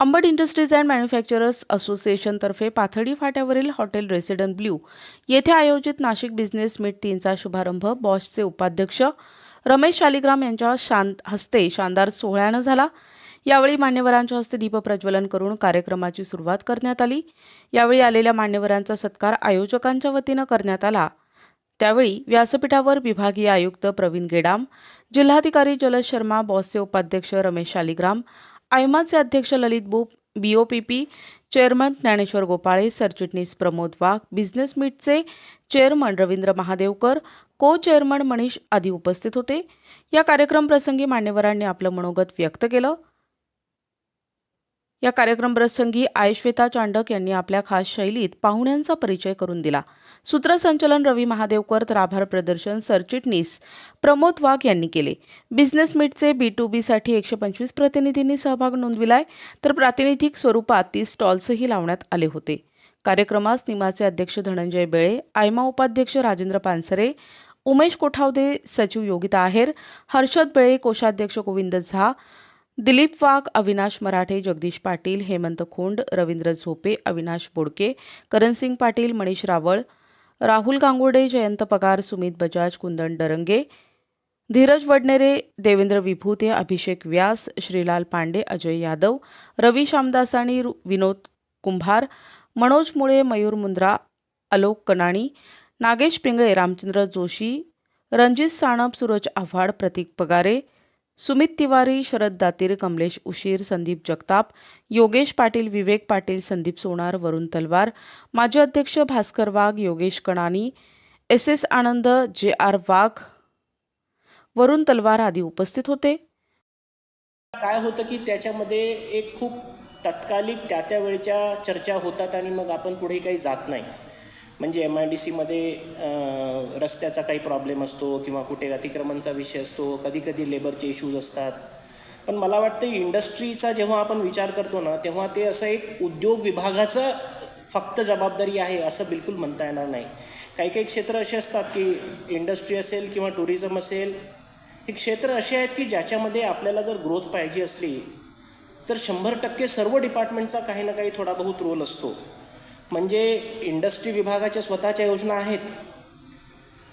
Ambad industries and manufacturers असोसिएशनतर्फे पाथडी फाट्यावरील hotel resident blue येथे आयोजित नाशिक बिझनेस मीट तीनचा शुभारंभ बॉशचे उपाध्यक्ष रमेश शालिग्राम यांच्या शांत हस्ते शानदार सोहळ्यानं झाला. यावेळी मान्यवरांच्या हस्ते दीपप्रज्वलन करून कार्यक्रमाची सुरुवात करण्यात आली. यावेळी आलेल्या मान्यवरांचा सत्कार आयोजकांच्या वतीनं करण्यात आला. त्यावेळी व्यासपीठावर विभागीय आयुक्त प्रवीण गेडाम जिल्हाधिकारी जलद शर्मा बॉसचे उपाध्यक्ष रमेश शालिग्राम आयमाचे अध्यक्ष ललित बुप पी चेअरमन ज्ञानेश्वर गोपाळे सरचिटणीस Pramod Wagh business मीटचे chairman Ravindra Mahadevkar co chairman Manish आदी उपस्थित होते. या कार्यक्रम प्रसंगी मान्यवरांनी आपलं मनोगत व्यक्त केलं. या कार्यक्रम प्रसंगी आयश्वेता चांडक यांनी आपल्या खास शैलीत पाहुण्यांचा परिचय करून दिला. सूत्रसंचलन रवी महादेवकर तर आभार प्रदर्शन सरचिटणीस प्रमोद वाघ यांनी केले. बिझनेस मीटचे बी टू बीसाठी एकशे पंचवीस प्रतिनिधींनी सहभाग नोंदविलाय तर प्रातिनिधिक स्वरूपात तीस स्टॉल्सही लावण्यात आले होते. कार्यक्रमास निमाचे अध्यक्ष धनंजय बेळे आयमा उपाध्यक्ष राजेंद्र पानसरे उमेश कोठावदे सचिव योगिता आहेर हर्षद बेळे कोषाध्यक्ष गोविंद झा दिलीप वाघ अविनाश मराठे जगदीश पाटील हेमंत खोंड रवींद्र झोपे अविनाश बोडके करणसिंग पाटील मनीष रावळ राहुल गांगुर्डे जयंत पगार सुमित बजाज कुंदन डरंगे धीरज वडनेरे देवेंद्र विभूते अभिषेक व्यास श्रीलाल पांडे अजय यादव रवी श्यामदासानी विनोद कुंभार मनोज मुळे मयूर मुंद्रा अलोक कनाणी नागेश पिंगळे रामचंद्र जोशी रणजित साणप सूरज आव्हाड प्रतीक पगारे सुमित तिवारी शरद दातीर कमलेश उशीर संदीप जगताप योगेश पाटील विवेक पाटील संदीप सोनार वरुण तलवार माजी अध्यक्ष Bhaskar Wagh Yogesh Kanani S S Anand J R Wagh वरुण तलवार आदी उपस्थित होते. काय होतं की त्याच्यामध्ये एक खूप तत्कालिक त्या त्या वेळच्या चर्चा होतात आणि मग आपण पुढे काही जात नाही. म्हणजे एम आय डी सीमध्ये रस्त्याचा काही प्रॉब्लेम असतो किंवा कुठे अतिक्रमणचा विषय असतो कधी कधी लेबरचे इश्यूज असतात. पण मला वाटतं इंडस्ट्रीचा जेव्हा आपण विचार करतो ना तेव्हा ते असं एक उद्योग विभागाचं फक्त जबाबदारी आहे असं बिलकुल म्हणता येणार नाही. काही काही क्षेत्र असे असतात की इंडस्ट्री असेल किंवा टुरिझम असेल ही क्षेत्र असे आहेत की ज्याच्यामध्ये आपल्याला जर ग्रोथ पाहिजे असली तर शंभर टक्के सर्व डिपार्टमेंटचा काही ना काही थोडा बहुत रोल असतो. म्हणजे इंडस्ट्री विभागाच्या स्वतःच्या योजना आहेत.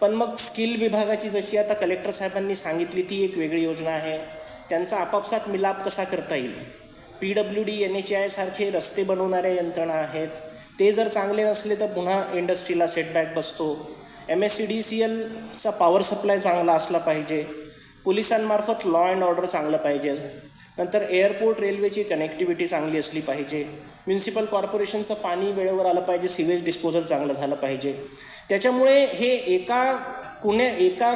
पण मग स्किल विभागाची जशी आता कलेक्टर साहेबांनी सांगितली ती एक वेगळी योजना आहे. त्यांचा आपापसात मिलाप कसा करता येईल? P W D N H I सारखे रस्ते बनवणाऱ्या यंत्रणा आहेत. ते जर चांगले नसले तर पुन्हा इंडस्ट्रीला सेटबॅक बसतो. M S C D C एलचा power supply चांगला असला पाहिजे. पोलिसांमार्फत लॉ अँड ऑर्डर चांगलं पाहिजे. नंतर एअरपोर्ट रेल्वेची कनेक्टिव्हिटी चांगली असली पाहिजे. म्युन्सिपल कॉर्पोरेशनचं पाणी वेळेवर आलं पाहिजे सिवेज डिस्पोजल चांगलं झालं पाहिजे. त्याच्यामुळे हे एका कुण्या एका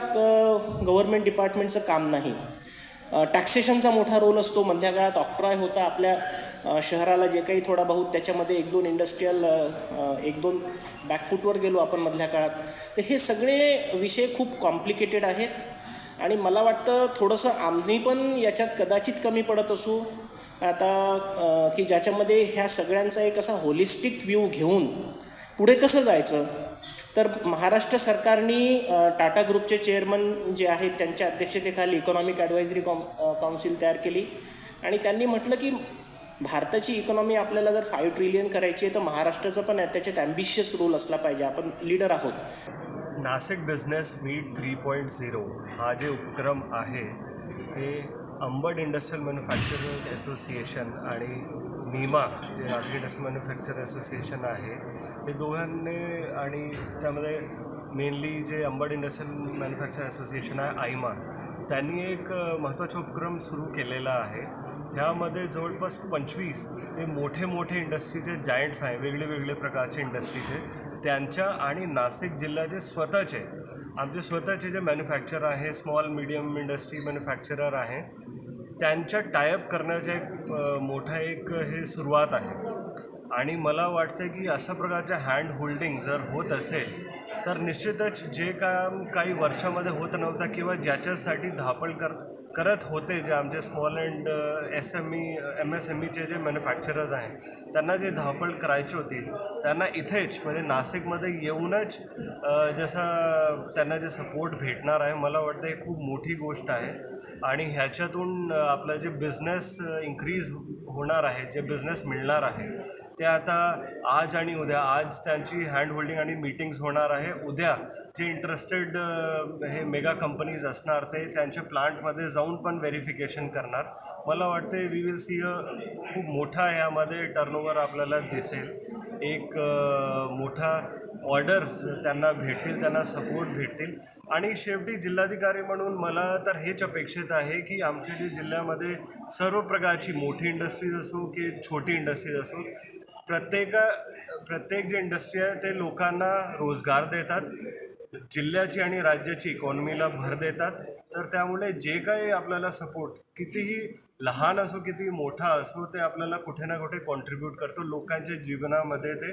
गव्हर्मेंट डिपार्टमेंटचं काम नाही. टॅक्सेशनचा मोठा रोल असतो. मधल्या काळात ऑक्ट्रॉय होता आपल्या शहराला जे काही थोडा बहुत त्याच्यामध्ये एक दोन इंडस्ट्रीयल एक दोन बॅकफूटवर गेलो आपण मधल्या काळात. तर हे सगळे विषय खूप कॉम्प्लिकेटेड आहेत. आणि मला वाटतं थोडंसं आम्ही पण याच्यात कदाचित कमी पडत असू. आता की ज्याच्यामध्ये ह्या सगळ्यांचा एक असा होलिस्टिक व्ह्यू घेऊन पुढे कसं जायचं? तर महाराष्ट्र सरकारनी टाटा ग्रुपचे चेअरमन जे आहेत त्यांच्या अध्यक्षतेखाली इकॉनॉमिक ॲडवायझरी कॉम काउन्सिल तयार केली. आणि त्यांनी म्हटलं की भारताची इकॉनॉमी आपल्याला जर फाईव्ह ट्रिलियन करायची आहे तर महाराष्ट्राचं पण त्याच्यात ॲम्बिशियस रोल असला पाहिजे. आपण लीडर आहोत. Nashik business meet three point zero हा जे उपक्रम आहे हे अंबड इंडस्ट्रियल मॅन्युफॅक्चरर्स असोसिएशन आणि नीमा जे नाशिक इंडस्ट्रियल मॅन्युफॅक्चर असोसिएशन आहे हे दोघांनी आणि त्यामध्ये मेनली जे अंबड इंडस्ट्रियल मॅन्युफॅक्चर असोसिएशन आहे आयमा त्यांनी एक महत्त्वाचा उपक्रम सुरू केलेला आहे. ह्यामध्ये जवळपास पंचवीस ते मोठे मोठे इंडस्ट्रीचे जायंट्स आहे वेगळे वेगळे प्रकारचे इंडस्ट्रीचे. त्यांच्या आणि नाशिक जिल्ह्याचे स्वतःचे आमचे स्वतःचे जे मॅन्युफॅक्चर आहे स्मॉल मिडियम इंडस्ट्री मॅन्युफॅक्चरर आहे त्यांच्या टायअप करण्याचा एक मोठा एक हे सुरुवात आहे. आणि मला वाटतं की अशा प्रकारच्या हँड होल्डिंग जर होत असेल तर निश्चितच जे काम काही वर्षामध्ये होत नव्हतं किंवा ज्याच्यासाठी धापळ कर करत होते जे आमचे small and S M E M S M ईचे जे मॅन्युफॅक्चरर्स आहेत त्यांना जे धापळ करायची होती त्यांना इथेच म्हणजे नाशिकमध्ये येऊनच जसा जसं त्यांना जे सपोर्ट भेटणार आहे मला वाटतं हे खूप मोठी गोष्ट आहे. आणि ह्याच्यातून आपलं जे बिझनेस इन्क्रीज होणार आहे जे बिझनेस मिळणार आहे ते आता आज आणि उद्या आज त्यांची हँड होल्डिंग आणि मीटिंग्स होणार आहे. उद्या जे इंटरेस्टेड हे मेगा कंपनीज असणार ते त्यांच्या प्लांटमध्ये जाऊन पण व्हेरिफिकेशन करणार. मला वाटते वी विल सी अ खूप मोठा यामध्ये टर्नओव्हर आपल्याला दिसेल. एक मोठा ऑर्डर्स त्यांना भेटतील त्यांना सपोर्ट भेटतील. आणि शेवटी जिल्हाधिकारी म्हणून मला तर हेच अपेक्षित आहे की आमच्या जे जिल्ह्यामध्ये सर्व प्रकारची मोठी इंडस्ट्री इंडस्ट्रीज असो की छोटी इंडस्ट्रीज असो प्रत्येक प्रत्येक जे इंडस्ट्री आहे ते लोकांना रोजगार देतात. जिल्ह्याची आणि राज्याची इकॉनॉमीला भर देतात. तर त्यामुळे जे काही आपल्याला सपोर्ट कितीही लहान असो किती मोठा असो ते आपल्याला कुठे ना कुठे कॉन्ट्रीब्यूट करतो. लोकांच्या जीवनामध्ये ते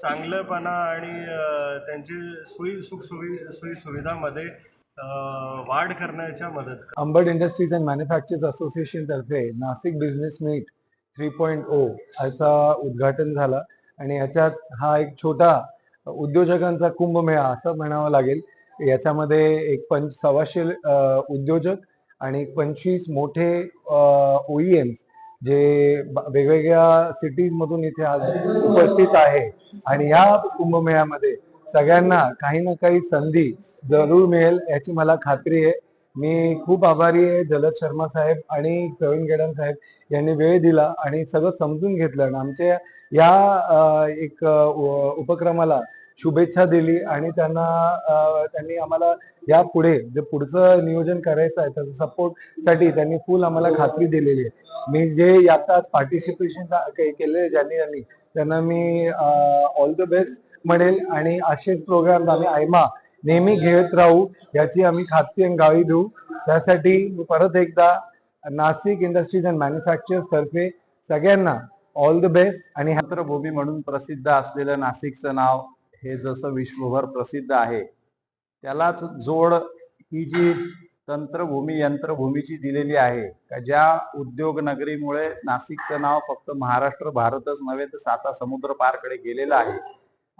चांगलंपणा आणि त्यांची सोयी सुखसुवि सोयी सुविधामध्ये वाढ करण्याच्या मदत करतो Ambad industries and manufactures association तर्फे Nashik business meet three point O याचा उद्घाटन झाला आणि याच्यात हा एक छोटा उद्योजकांचा कुंभमेळा असं म्हणावं लागेल. याच्यामध्ये एक पंच सव्वाशे उद्योजक आणि पंचवीस मोठे ओईएम्स जे वेगवेगळ्या सिटीज मधून इथे आज उपस्थित आहे. आणि या कुंभमेळ्यामध्ये सगळ्यांना काही ना काही संधी जरूर मिळेल याची मला खात्री आहे. मी खूप आभारी आहे जलद शर्मा साहेब आणि प्रवीण गेडन साहेब यांनी वेळ दिला आणि सगळं समजून घेतलं आणि आमच्या या एक उपक्रमाला शुभेच्छा दिली आणि त्यांना त्यांनी आम्हाला या पुढे जे पुढचं नियोजन करायचं आहे त्याचा सपोर्टसाठी त्यांनी फुल आम्हाला खात्री दिलेली आहे. मी जे आता पार्टिसिपेशन केले ज्यांनी त्यांनी त्यांना मी ऑल द बेस्ट म्हणेल आणि असेच प्रोग्राम आम्ही आयमा नेहमी घेत राहू याची आम्ही खात्री आणि गावी देऊ. त्यासाठी परत एकदा नाशिक इंडस्ट्रीज अँड मॅन्युफॅक्चर्स तर्फे सगळ्यांना ऑल द बेस्ट आणि हत्रभूमी म्हणून प्रसिद्ध असलेलं नाशिकचं नाव हे जसं विश्वभर प्रसिद्ध आहे त्यालाच जोड ही जी तंत्रभूमी यंत्रभूमीची दिलेली आहे का ज्या उद्योग नगरीमुळे नाशिकचं नाव फक्त महाराष्ट्र भारतच नव्हे तर साता समुद्र पारकडे गेलेलं आहे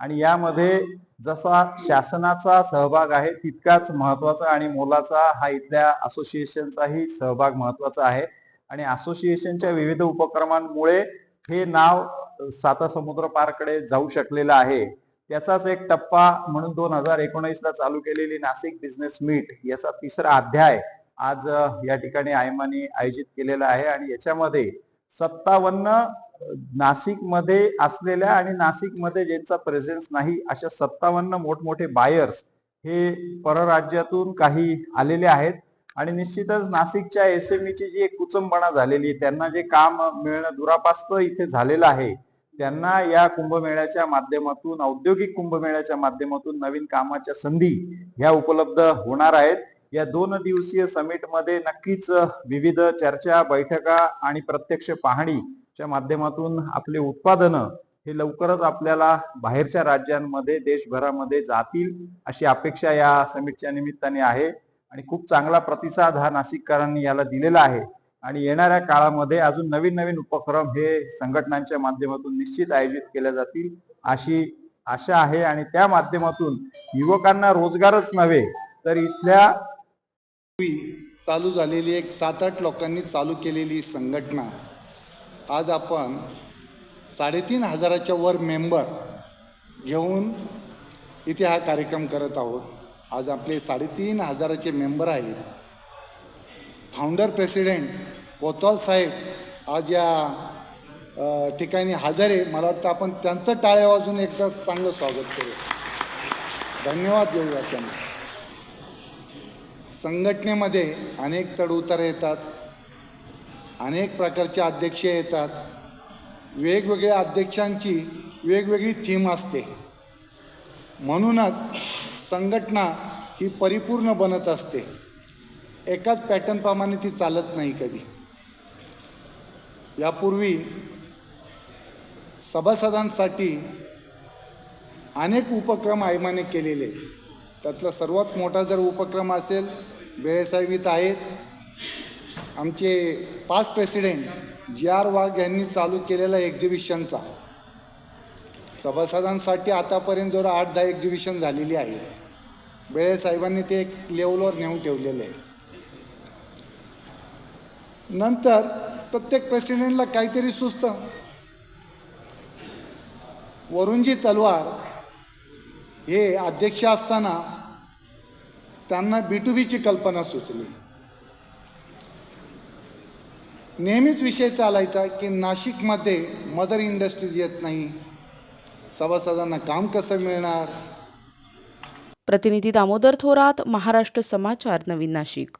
आणि यामध्ये जसा शासनाचा सहभाग आहे तितकाच महत्त्वाचा आणि मोलाचा हा इथल्या असोसिएशनचाही सहभाग महत्त्वाचा आहे. आणि असोसिएशनच्या विविध उपक्रमांमुळे हे नाव साता समुद्र पारकडे जाऊ शकलेलं आहे. त्याचाच एक टप्पा म्हणून दोन हजार एकोणीस ला चालू केलेली नाशिक बिझनेस मीट याचा तिसरा अध्याय आज या ठिकाणी आयमानी आयोजित केलेला आहे. आणि याच्यामध्ये सत्तावन्न नाशिकमध्ये असलेल्या आणि नाशिकमध्ये ज्यांचा प्रेझेन्स नाही अशा सत्तावन्न मोठमोठे बायर्स हे परराज्यातून काही आलेले आहेत. आणि निश्चितच नाशिकच्या एसएमईची जी एक कुचंबणा झालेली आहे त्यांना जे काम मिळणं दुरापास्त इथे झालेलं आहे त्यांना या कुंभमेळ्याच्या माध्यमातून औद्योगिक कुंभमेळ्याच्या माध्यमातून नवीन कामाच्या संधी ह्या उपलब्ध होणार आहेत. या दोन दिवसीय समिटमध्ये नक्कीच विविध चर्चा बैठका आणि प्रत्यक्ष पाहणी च्या माध्यमातून आपले उत्पादनं हे लवकरच आपल्याला बाहेरच्या राज्यांमध्ये देशभरामध्ये जातील अशी अपेक्षा या समिटच्या निमित्ताने आहे. आणि खूप चांगला प्रतिसाद हा नाशिककरांनी याला दिलेला आहे. आणि येणाऱ्या काळामध्ये अजून नवीन नवीन उपक्रम हे संघटनांच्या माध्यमातून निश्चित आयोजित केले जातील अशी आशा आहे. आणि त्या माध्यमातून युवकांना रोजगारच नव्हे तर इथल्या चालू झालेली एक सात आठ लोकांनी चालू केलेली संघटना आज आपण साडेतीन हजाराच्या वर मेंबर घेऊन इथे हा कार्यक्रम करत आहोत. आज आपले साडेतीन हजाराचे मेंबर आहेत. फाउंडर प्रेसिडेंट कोतवाल साहेब आज या ठिकाणी हजर आहे. मला वाटतं आपण त्यांचं टाळ्या वाजून एकदा चांगलं स्वागत करू. धन्यवाद देऊया त्यांना. संघटनेमध्ये अनेक चढउतार येतात. अनेक प्रकारचे अध्यक्ष येतात. वेगवेगळ्या अध्यक्षांची वेगवेगळी थीम असते. म्हणूनच संघटना ही परिपूर्ण बनत असते. एकाच पॅटर्नप्रमाणे ती चालत नाही कधी. यापूर्वी सभासदांसाठी अनेक उपक्रम आयमाने केलेले. त्यातला सर्वात मोठा जर उपक्रम असेल बेळेसाहेब इथं आहेत. आमचे पाच प्रेसिडेंट जी आर वाघ यांनी चालू केलेला एक्झिबिशनचा सभासदांसाठी आतापर्यंत जवळ आठ दहा एक्झिबिशन झालेली आहे बेळेसाहेबांनी ते एक लेवलवर नेऊन ठेवलेलं आहे. नंतर प्रत्येक प्रेसिडेंटला काहीतरी सुचतं. वरुणजी तलवार हे अध्यक्ष असताना त्यांना बी टू बीची कल्पना सुचली. नेहमीच विषय चालायचा की नाशिकमध्ये मदर इंडस्ट्रीज येत नाही. सभासदांना काम कसं मिळणार? प्रतिनिधी दामोदर थोरात महाराष्ट्र समाचार नवीन नाशिक.